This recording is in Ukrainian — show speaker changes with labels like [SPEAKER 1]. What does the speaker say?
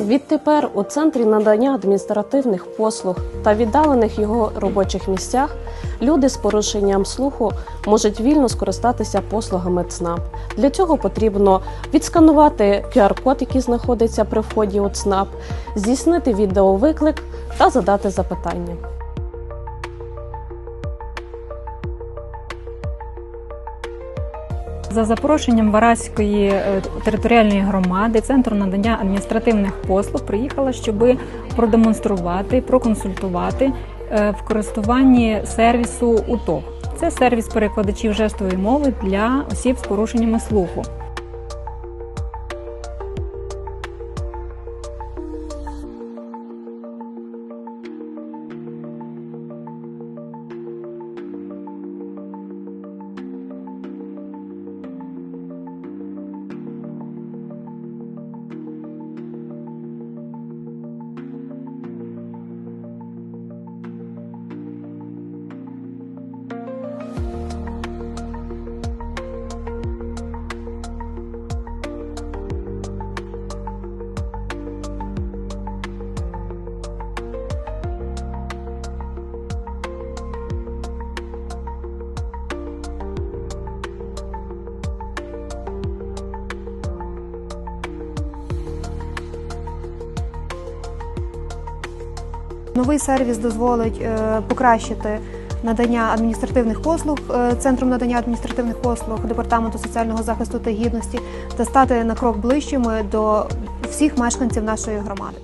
[SPEAKER 1] Відтепер у центрі надання адміністративних послуг та віддалених його робочих місцях люди з порушенням слуху можуть вільно скористатися послугами ЦНАП. Для цього потрібно відсканувати QR-код, який знаходиться при вході у ЦНАП, здійснити відеовиклик та задати запитання.
[SPEAKER 2] За запрошенням Вараської е, територіальної громади Центру надання адміністративних послуг приїхала, щоб продемонструвати, проконсультувати е, в користуванні сервісу УТОВ. Це сервіс перекладачів жестової мови для осіб з порушеннями слуху.
[SPEAKER 3] Новий сервіс дозволить е, покращити надання адміністративних послуг е, центром надання адміністративних послуг департаменту соціального захисту та гідності та стати на крок ближчими до всіх мешканців нашої громади.